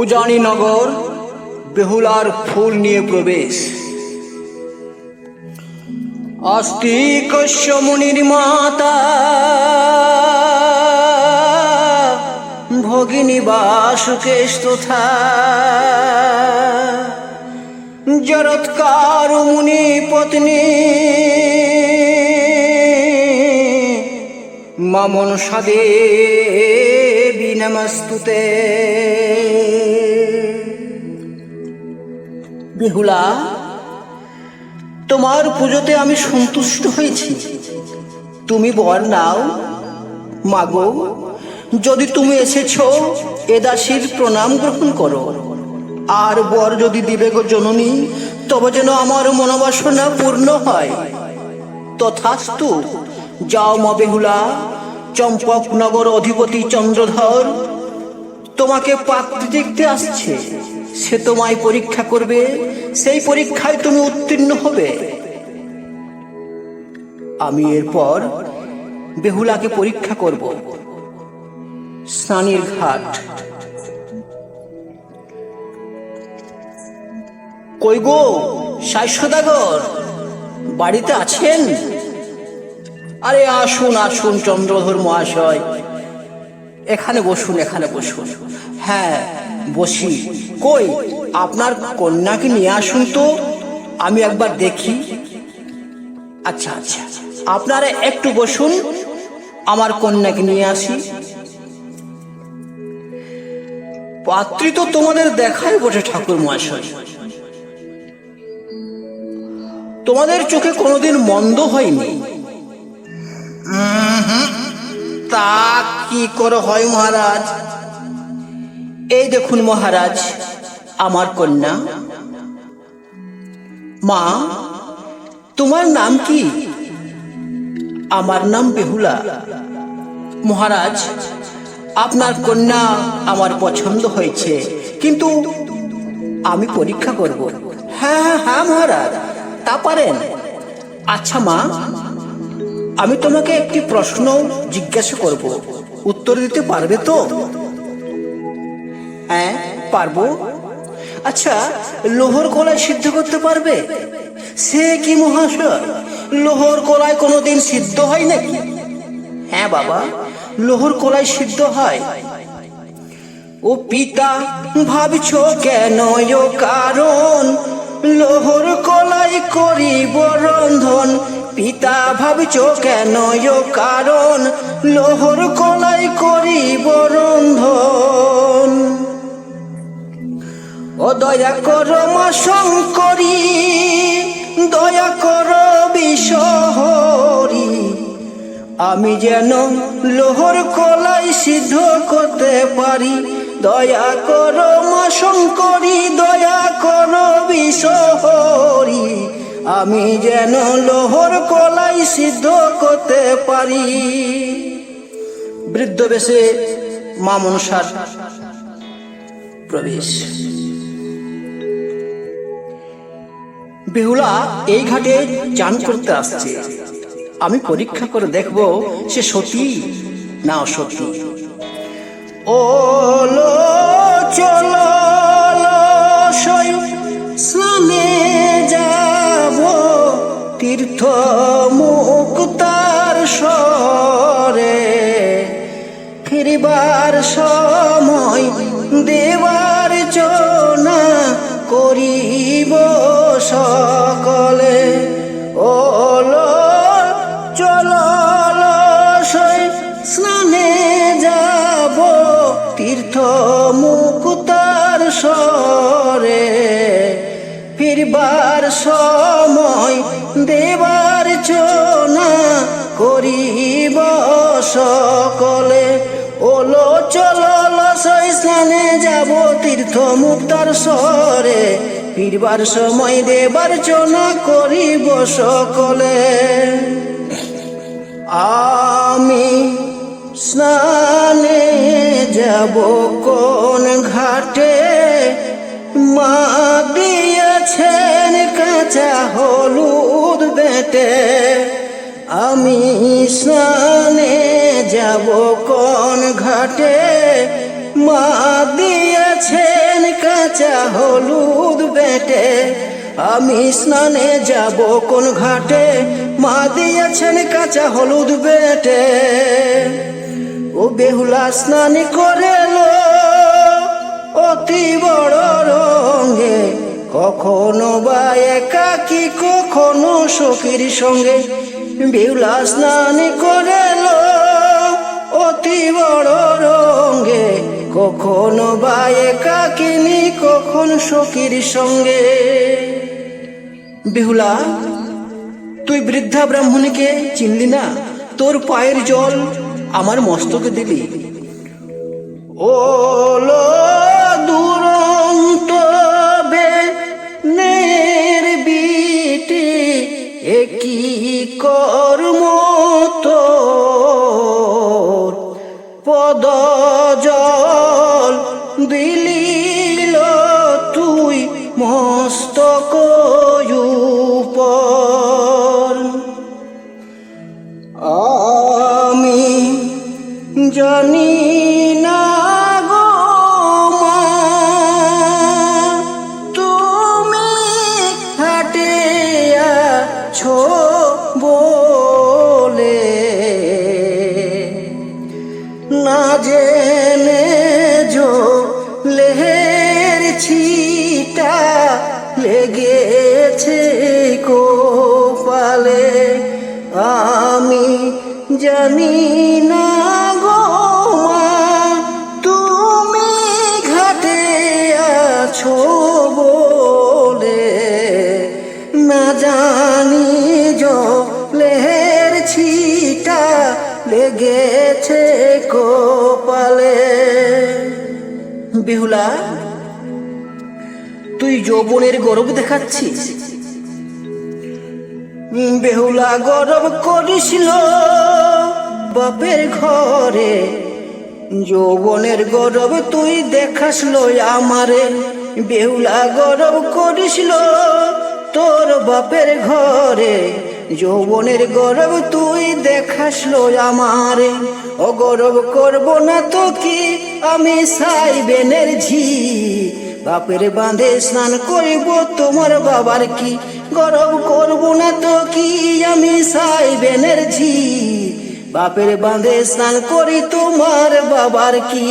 উজানিনগর বেহুলার ফুল নিয়ে প্রবেশ। আস্তিক মুনির মাতা, ভগিনী বাসুকেশ তথা, জরৎকার মুনি পত্নী, মামন সাদে নমস্তুতে। বেহুলা, তোমার পুজোতে আমি সন্তুষ্ট হয়েছি। তুমি বর নাও, মাগো, যদি তুমি এসেছ, এ দাসীর প্রণাম গ্রহণ করো। আর বর যদি দিবে গো জননী, তবে যেন আমার মনোবাসনা পূর্ণ হয়। তথাস্তু, যাও মা বেহুলা চম্পকনগর অধিপতি চন্দ্রধর, তোমাকে পাত্রী দেখতে আসছে। সে তোমায় পরীক্ষা করবে, সেই পরীক্ষায় তুমি উত্তীর্ণ হবে। আমি এরপর বেহুলাকে পরীক্ষা করব। স্নানের ঘাট। কই গো শাশ্বদাগর বাড়িতে আছেন? আরে আসুন আসুন, চন্দ্রধর মহাশয়। এখানে বসুন এখানে বসুন। হ্যাঁ বসি। কই, আপনার কন্যাকে নিয়ে আসুন তো, আমি একবার দেখি। আচ্ছা আচ্ছা আপনারা একটু বসুন, আমার কন্যাকে নিয়ে আসি। পাত্রী তো তোমাদের দেখাই বটে, ঠাকুর মহাশয়। তোমাদের চোখে কোনোদিন মন্দ হয়নি। তা কি করে হয় মহারাজ? এই দেখুন মহারাজ, আমার কন্যা। মা, তোমার নাম কি? আমার নাম বেহুলা। মহারাজ, আপনার কন্যা আমার পছন্দ হয়েছে, কিন্তু আমি পরীক্ষা করব। হ্যাঁ হ্যাঁ হ্যাঁ মহারাজ, তা পারেন। আচ্ছা মা। আমি তোমাকে একটি প্রশ্ন জিজ্ঞাসা করব। উত্তর দিতে পারবে তো? হ্যাঁ পারব। আচ্ছা লোহর কলায় সিদ্ধ করতে পারবে? সে কি মহাশয়, লোহর কলায় কোনোদিন সিদ্ধ হয় নাকি? হ্যাঁ বাবা, লোহর কলায় সিদ্ধ হয়। ও পিতা, ভাবছ কেন কারণ? লোহর কলাই করিব রন্ধন পিতা ভাবছ কেন? কারণ লোহর কলাই করিব রন্ধন। ও দয়া কর মা দয়া কর বিশহরী। আমি যেন লোহর কলাই সিদ্ধ করতে পারি, দয়া কর মা দয়া কর বিশহরী। আমি যেন লোহর কলাই সিদ্ধ করতে পারি। বৃদ্ধ বেশে মা মনসার প্রবেশ। বেহুলা এই ঘাটে চান করতে আসছে। আমি পরীক্ষা করে দেখব সে সতী না অসতী। ও লো চলো স্নানে তীর্থ মুক্তার সরে ফিরিবার সময় দেবার চনা করিব সকলে। ওলো চল যাব ফিরবার সময় দেবার চনা করিব সকলে। ওলো চলো লসই স্নানে যাব তীর্থ মুক্তার সরে ফিরবার সময় দেবার চনা করিব সকলে। আমি স্নানে যাব কোন ঘাটে মা দিয়েছেন কাঁচা হলুদ বেটে। আমি স্নানে যাব কোন ঘাটে। মা দিয়েছেন কাঁচা হলুদ বেটে। আমি স্নানে যাব কোন ঘাটে। মা দিয়েছেন কাঁচা হলুদ বেটে। ও বেহুলা স্নান করেলো অতি বড় রঙে। কখনো বা একাকি কখনো সখীর সঙ্গে বেহুলা স্নান করেলো? অতি বড় রঙে কখনো বা একাকিনী কখন সখীর সঙ্গে? বেহুলা, তুই বৃদ্ধা ব্রাহ্মণীকে চিনলি না? তোর পায়ের জল আমার মস্তকে দিলি। ওলো দুরন্ত নের বিটি একই কর্ম তোর পদ জল দিলিল তুই মস্তক আমি জানি না লেগেছে কোপালে। বেহুলা, তুই যৌবনের গরব দেখাচ্ছিস? বেহুলা, গরব করিছিল বাপের ঘরে। যৌবনের গরব তুই দেখাসল আমারে। বেহুলা, গরব করিছিল তোর বাপের ঘরে। যৌবনের গরব তুই দেখাসল আমারে। ও গরব করব না তো কি? আমি সাইবেনের ঝি। বাপের বাঁধে স্নান করিব, তোমার বাবার কি? গরব করব না তো কি? আমি সাইবেনের ঝি। বাপের বাঁধে স্নান করি, তোমার বাবার কি?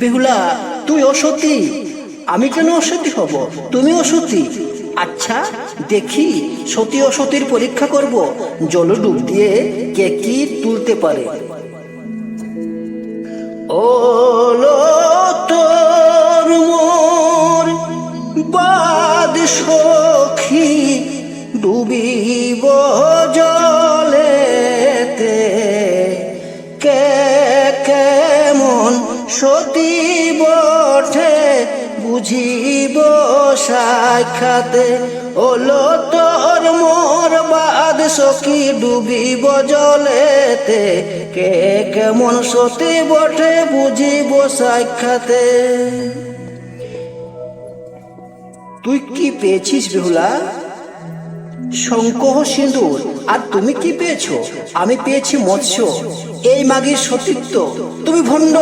বেহুলা, তুই অসতী। আমি কেন অসতী হব? তুমি অসতী আচ্ছা দেখি সতী অসতীর পরীক্ষা করব। জল ডুব দিয়ে কে কি তুলতে পারে। ওলো তোর বাদ সখী ডুবিব জলেতে। কে কেমন সতী বঠে বুঝিব সাক্ষাতে। ওলো তোর মোর বাদ সখী ডুবিব জলেতে কে কেমন সতী বঠে বুঝিব সাক্ষাতে। তুই কি পেয়েছিস বেহুলা? শঙ্কহ সিঁদুর আর তুমি কি পেয়েছ? আমি পেয়েছি মৎস্য, এই মাগির সতীত্ব। তুমি ভণ্ড,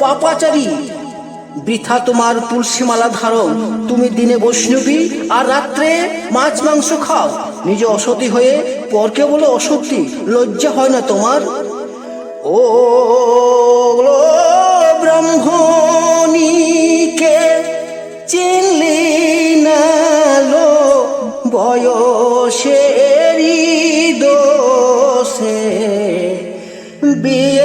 পাপাচারী বৃথা তোমার তুলসীমালা ধারণ। তুমি দিনে বৈষ্ণবী, আর রাত্রে মাছ মাংস খাও। নিজে অসতী হয়ে পরকে বলো অসতী, লজ্জা হয় না তোমার? ও ব্রাহ্মণীকে চিনলি না লো বয়সেরই দোষে? বিয়ের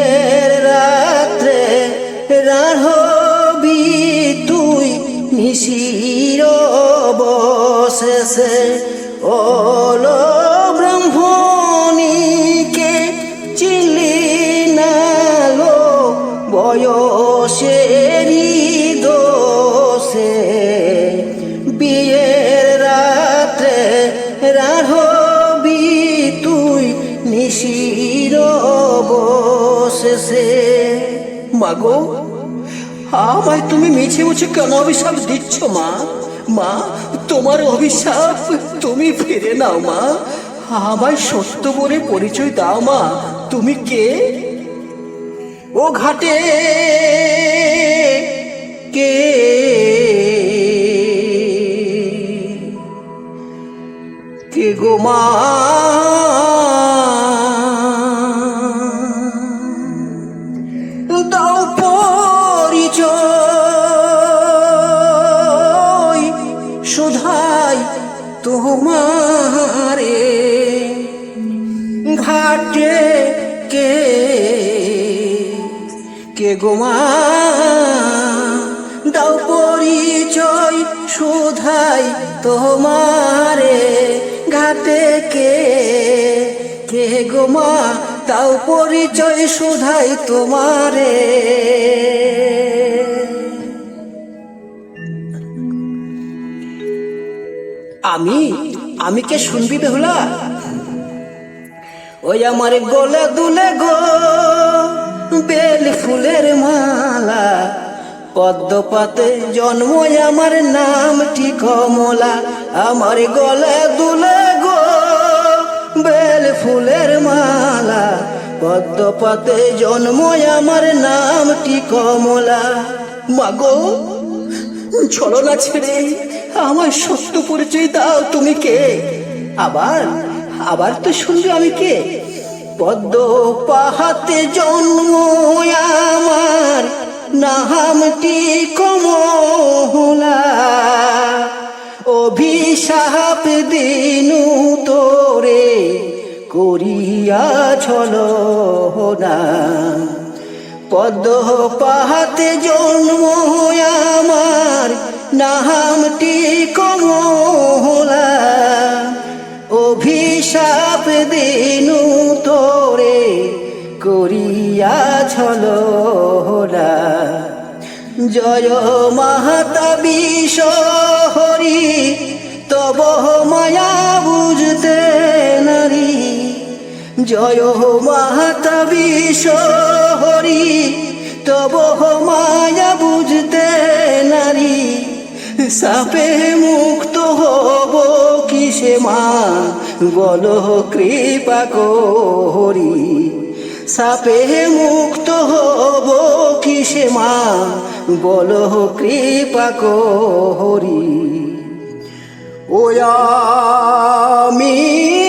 বসেছে ওলো ব্রাহ্মণীকে চিনলি না লো বয়সেরই দোষে বিয়ের রাত্রে রাহবি তুই নিশির বসেছে মাগো, আমায় তুমি মিছে মুছে কেন অভিশাপ দিচ্ছ মা? মা তোমার অভিশাপ, তুমি ফিরে নাও, মা। আমায় সত্য বলে পরিচয় দাও, মা। তুমি কে? ও ঘাটে কে? কে গো মা? তোমারে। আমি আমি কে শুনবি বেহুলা? ওই আমার গলে দুলে গো, বেল ফুলের মালা। পদ্ম পাতে জন্ম আমার নামটি কমলা। আমার গলে দুলে গো, বেল ফুলের মালা। পদ্ম পাতে জন্ম আমার নামটি কমলা। মাগো, ছলনা ছেড়ে আমার সত্য পরিচয় দাও, তুমি কে? আবার আবার তো শুনবে আমি কে? পদ্ম পাহাতে জন্ম আমার নামটি কমলা। অভিশাপ দিনু তোরে করিয়া ছল না। পদ্ম পাহাতে জন্ম আমার নামটি কমলা। অভিশাপ দিনু তোরে করিয়া ছল জয় মাহাতা বিষ হরি তব মায়া বুঝতে জয় মাতা বিশ্বহরি তব মায়া বুঝতে নারী। সাপে মুক্ত হব কিসে মা, বল কৃপা করি সাপে মুক্ত হব কিসে মা, বল কৃপা করি ওয়ামি বিধবাজন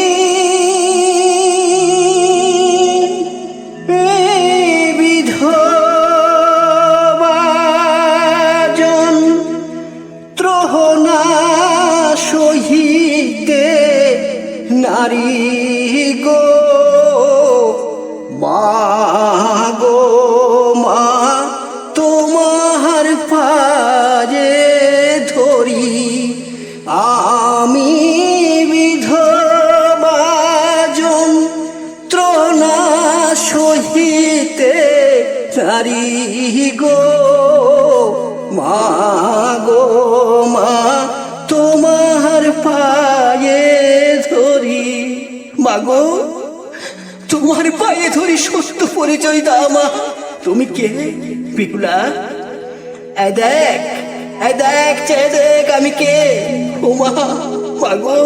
নারী গো, মা গো, মা, তোমার পায়ে ধরি। মাগো তোমার পায়ে ধরি সত্য পরিচয় দাও মা। তুমি কে এই দেখ দেখ চেয়ে দেখ, আমি কে? ও মা মাগো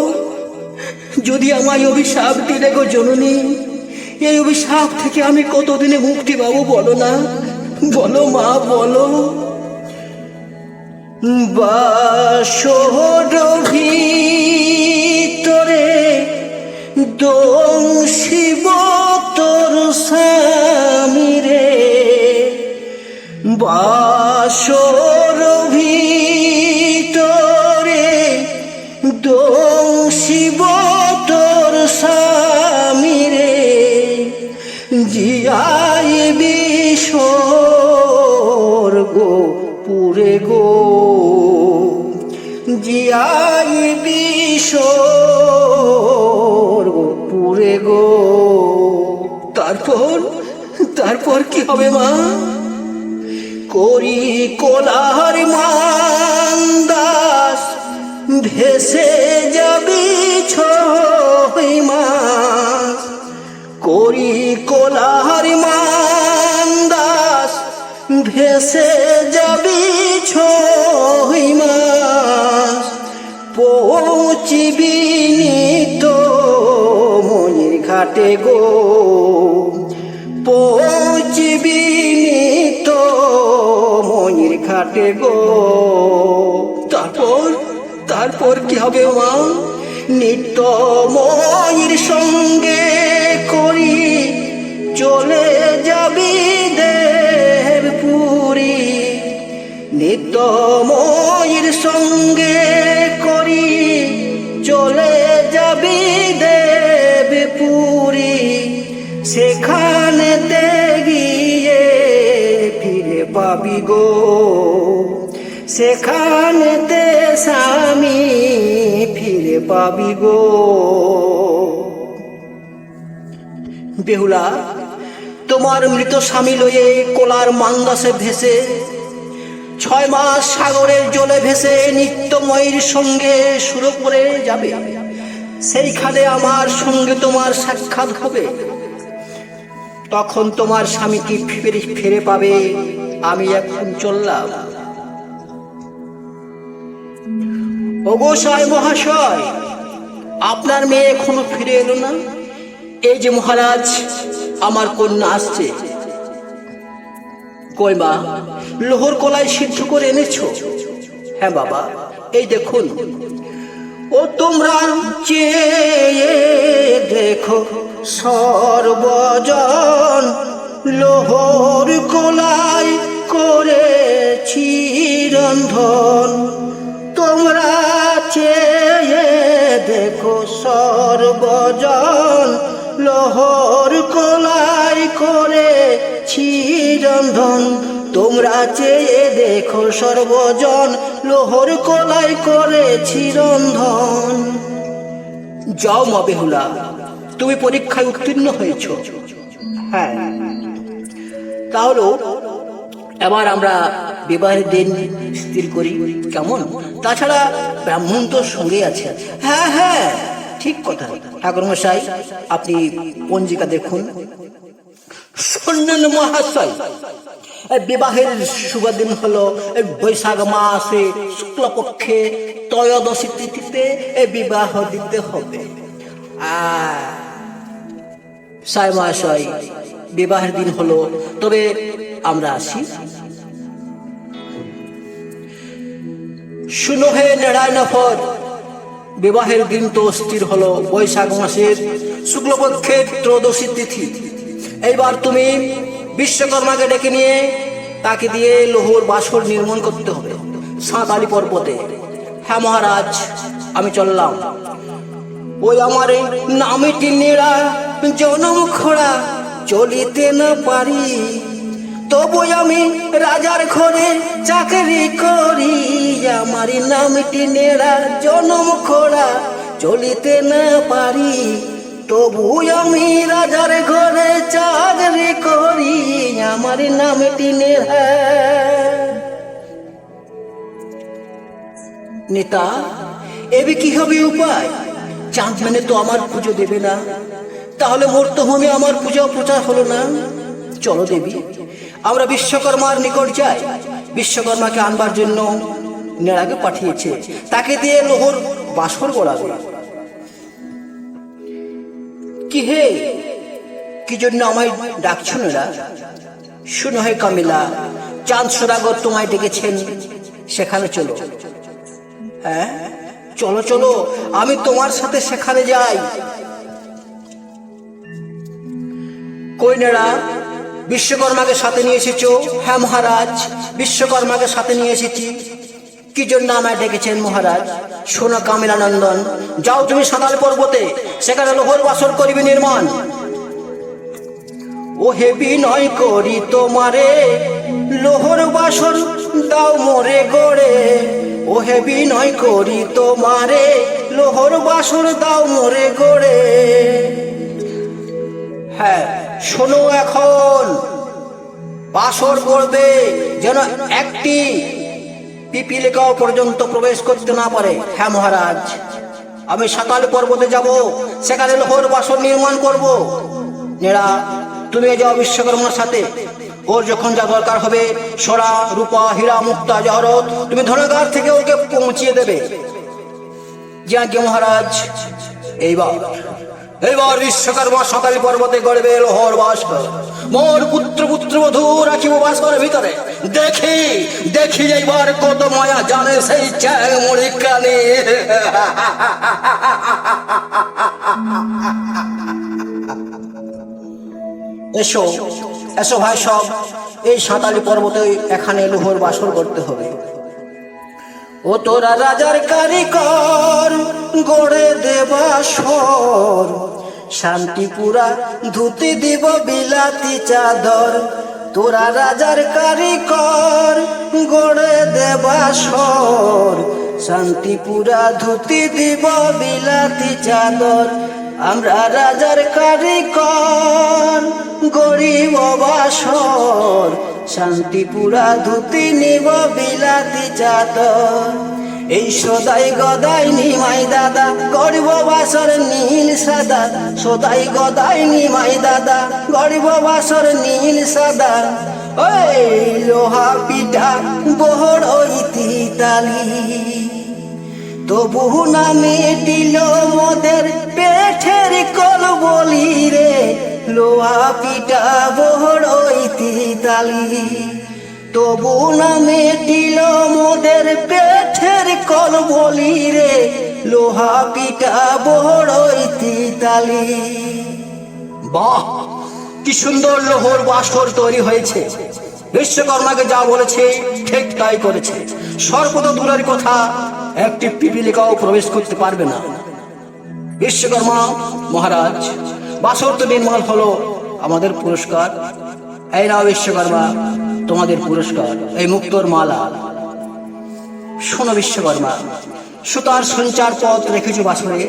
যদি আমায় অভিশাপ দিলে গো জননী এই অভিশাপ থেকে আমি কতদিনে মুক্তি পাবো বলো না? বলো মা, বলো। বাসরভিতরে দং শিব তোর স্বামীরে বাসর জিয়াই বিস্বর্গ পুরে গো। তারপর তারপর কি হবে মা? করি কোলার মান্দাস, ভেসে যাবি ছয় মাস করি কোলার মান্দাস, ভেসে যাবি ছয় ঘাটে গো। পৌঁছিবি তো মনির ঘাটে গো। তারপর তারপর কি হবে মা? নিত্যময়ীর সঙ্গে করি চলে যাবি দেবপুরী। নিত্যময়ীর সঙ্গে করি চলে যাবি দেবপুরী সেখানেতে গিয়ে ফিরে পাবি গো। সেখানেতে স্বামী ফিরে পাবি গো। বেহুলা, তোমার মৃত স্বামী লয়ে কোলার মান্দাসে ভেসে, ছয় মাস সাগরের জলে ভেসে নিত্যময়ীর সঙ্গে শুরু করে যাবে। সেইখানে আমার সঙ্গে তোমার সাক্ষাৎ হবে। তখন তোমার স্বামীকে ফিরে ফিরে পাবে, আমি এখন চললাম। অবসায় মহাশয়, আপনার মেয়ে এখনও ফিরে এলো না? এই যে মহারাজ, আমার কন্যা আসছে। কই মা, লোহর কলায় সিদ্ধ করে এনেছো? হ্যাঁ বাবা, এই দেখুন। ও তোমরা চেয়ে দেখো সর্বজন লোহর কলাই করেছি রন্ধন। তোমরা চেয়ে দেখো সর্বজন লোহর কলাই করে রন্ধন। তোমরা চেয়ে দেখো সর্বজন লোহর কলাই করেছি রন্ধন যাও মা বেহুলা, তুমি পরীক্ষায় উত্তীর্ণ হয়েছ। হ্যাঁ। তাহলে এবার আমরা বিবাহের দিন স্থির করি, কেমন? তাছাড়া ব্রাহ্মণ তো সঙ্গে আছে। হ্যাঁ হ্যাঁ ঠিক কথা। ঠাকুর মশাই আপনি পঞ্জিকা দেখুন। সন্ন্যান মহাশয়। বিবাহের শুভ দিন হলো বৈশাখ মাসে শুক্লপক্ষে ত্রয়োদশী তিথিতে বিবাহ দিতে হবে। আর সাই মহাশয়, বিবাহের দিন হলো, তবে আমরা আসি। শুনো হে নেড়ায় নফর বিবাহের দিন তো স্থির হলো, বৈশাখ মাসের শুক্লপক্ষের ত্রয়োদশী তিথি। এইবার তুমি বিশ্বকর্মাকে ডেকে নিয়ে তাকে দিয়ে লোহর বাসর নির্মাণ করতে হবে সাঁতালি পর্বতে। হ্যাঁ মহারাজ, আমি চললাম। ওই আমার নামিটি নেড়া, জনম খোড়া, চলিতে না পারি। তবু আমি রাজার ঘরে চাকরি করি, আমার নামটি নেড়া, জনম খোড়া, চলিতে না পারি। তবু আমি রাজার ঘরে চাকরি করি, আমার নামটি নেড়া নেতা, এবে কি হবে উপায়? চাঁদ মানে তো আমার পুজো দেবে না। তাহলে মোর তো হোমে আমার পূজা প্রচার হলো না। চলো দেবী, আমরা বিশ্বকর্মার নিকট যাই। বিশ্বকর্মাকে আনবার জন্য নেড়াকে পাঠিয়েছে। তাকে দিয়ে লোহর বাসর গড়াবে কি হে? কি জন্য আমায় ডাকছো নেড়া শুনো হে কামিলা, চাঁদ সদাগর তোমায় ডেকেছেন, সেখানে চলো। হ্যাঁ? চলো চলো, আমি তোমার সাথে সেখানে যাই। কইনেরা বিশ্বকর্মাকে সাথে নিয়ে এসেছ? হ্যাঁ মহারাজ, বিশ্বকর্মাকে সাথে নিয়ে এসেছি। কি জন্য আমায় ডেকেছেন মহারাজ। শোনো কামিলানন্দন, যাও তুমি সাঁতাল পর্বতে, সেখানে লোহর বাসর করিবে নির্মাণ। ও হে বিনয় করি তোমারে, লোহর বাসর দাও মোরে গড়ে। ও হে বিনয় করি তোমারে, লোহর বাসর দাও মোরে গড়ে। হ্যাঁ শোনো এখন। বাসর করবে যেন একটি পিপিলিকাও পর্যন্ত প্রবেশ করতে না পারে। হ্যাঁ মহারাজ। আমি সাতাল পর্বতে যাব, সেখানে লোহর বাসন নির্মাণ করব। নেড়া তুমি যাও বিশ্বকর্মার সাথে। ওর যখন যা দরকার হবে, সোনা, রূপা, হীরা, মুক্তা, জহরত, তুমি ধনগার থেকে ওকে পৌঁছিয়ে দেবে। যাকে মহারাজ, এইবার। এইবার বিশ্বকর্মা সকাল পর্বতে গড়বে লোহর বাস মোর পুত্র পুত্র বধূ রাখিব বাসর ভিতরে। দেখি দেখি এইবার কত মায়া জানে সেই চ্যাং মুড়ি এসো এসো ভাই সব, এই সাঁতালি পর্বতে এখানে লোহর বাসর করতে হবে। ও তোরা রাজার কারিকর গড়ে দেবা সর শান্তিপুরা ধুতি দিব বিলাতি চাদর। তোরা রাজার কারিকর গড়ে দেবা সর শান্তিপুরা ধুতি দিব বিলাতি চাদর। আমরা রাজার কারিকর গরিব বাসর। শান্তিপুরা ধুতি নিব বিলাতি চাদর। এই সদাই গদাই নিমাই দাদা, গরিব বাসর নীল সাদা। সদাই গদাই নিমাই দাদা, গরিব বাসর নীল সাদা। ওই লোহা পিঠা বহর ওই তালি তবু নামে দিল মোদের পেঠের কল বলি রে, লোহা পিটা বড় তালি তবু নামে দিল মোদের পেঠের কল বলি রে, লোহা পিটা বড় তালি বাহ, কি সুন্দর লোহর বাসর তৈরি হয়েছে। বিশ্বকর্মাকে যা বলেছে, ঠিক তাই করেছে। সর্বত দূরের কথা, একটি পিপিলিকাও প্রবেশ করতে পারবে না। বিশ্বকর্মা, মহারাজ, বাসর তো নির্মাণ হলো আমাদের পুরস্কার। এই নাও বিশ্বকর্মা, তোমাদের পুরস্কার, এই মুক্তর মালা। শোনো বিশ্বকর্মা, সুতার সঞ্চার পথ রেখেছো বাসরে।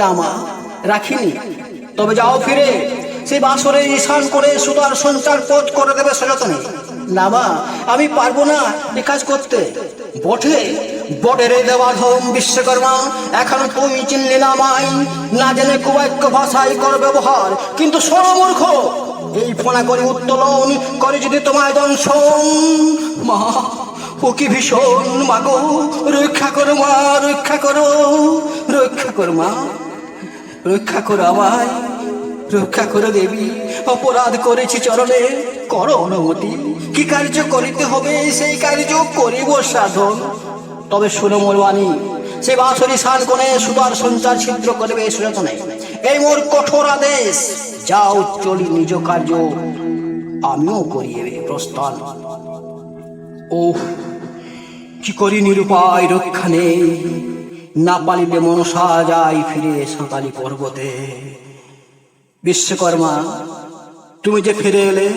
না মা, রাখিনি। তবে যাও ফিরে, সেই বাসরে ঈশান করে সুতার সঞ্চার পথ করে দেবে সযতনে। না মা, আমি পারব না এ কাজ করতে। বটে বটে রে দেওয়ার হোম বিশ্বকর্মা, এখন তুই চিনলি না মাই। না জেনে কুবাক্য ভাষায় কর ব্যবহার, কিন্তু সরমূর্খ এই ফোনা করে উত্তোলন করে যদি তোমায় দংশন। মা ও কি ভীষণ মাগো? রক্ষা করো মা, রক্ষা করো রক্ষা করো মা, রক্ষা করো আমায়, রক্ষা করে দেবী। অপরাধ করেছি চরণে, করো অনুমতি। কি কার্য করিতে হবে, সেই কার্য করিব সাধন। তবে শুনো মোর বাণী, সে বাসরি সান কোণে সুতার সঞ্চার ছিদ্র করবে সুরতনে। এই মোর কঠোর আদেশ, যাও চলি নিজ কার্য, আমিও করিয়ে প্রস্থান। ওহ কি করি নিরুপায় রক্ষা নেই? না পালিলে মনসা যায় ফিরে সাঁতালি পর্বতে। বিশ্বকর্মা, তুমি যে ফিরে এলে,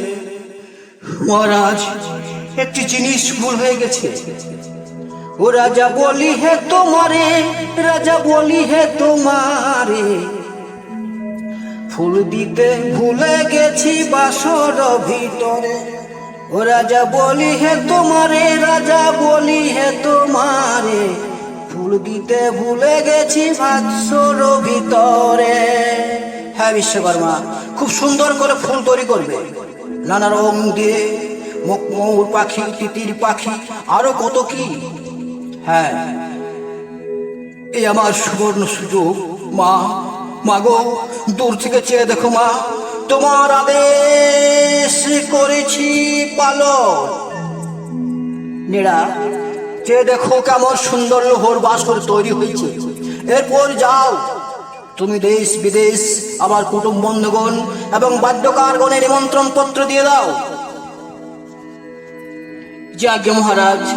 মহারাজ, একটি জিনিস ভুল হয়ে গেছে। ও রাজা বলি হে তোমারে, রাজা বলি হে তোমারে। ফুল দিতে ভুলে গেছি বাসর ভিতরে। ও রাজা বলি হে তোমারে, রাজা বলি হে তোমারে, ফুল দিতে ভুলে গেছি বাসর ভিতরে। হ্যাঁ বিশ্বকর্মা, খুব সুন্দর করে ফুল তৈরি করবে। নানা রং দিয়ে মক- ময়ূর পাখি, তিতির পাখি, আরও কত কি। হ্যাঁ এই আমার সুবর্ণ সুযোগ, মা। মাগো দূর থেকে চেয়ে দেখো, মা। তোমার আদেশ করেছি পালন। নীরা চেয়ে দেখো কেমন সুন্দর লোহর বাসর তৈরি হয়েছে। এরপর যাও। তুমি দেশ, বিদেশ, আমার কুটুম বন্ধুগণ এবং বাদ্যকারগণের নিমন্ত্রণ পত্র দিয়ে দাও। যাজ্ঞ মহারাজ,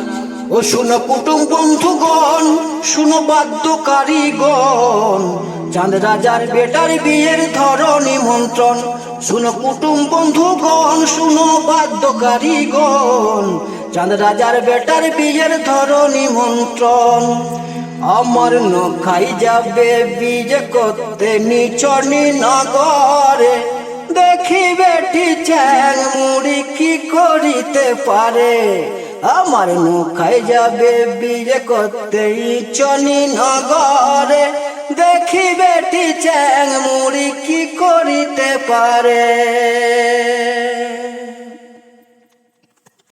ও শুনো কুটুম বন্ধুগণ, শুনো বাদ্যকারীগণ। চাঁদ রাজার বেটার বিয়ের ধর নিমন্ত্রণ। শুনো কুটুম বন্ধু বন্ধুগণ, শুনো বাদ্যকারীগণ, চাঁদ রাজার বেটার বিয়ের ধর নিমন্ত্রণ আমার নখাই যাবে বীজ করতে নিচনি নগরে দেখি বেটি চ্যাং মুড়ি কি করিতে পারে। আমার নৌকায় যাবে বিয়ে করতে চনি নগরে দেখি বেটি চ্যাং মুড়ি কি করিতে পারে?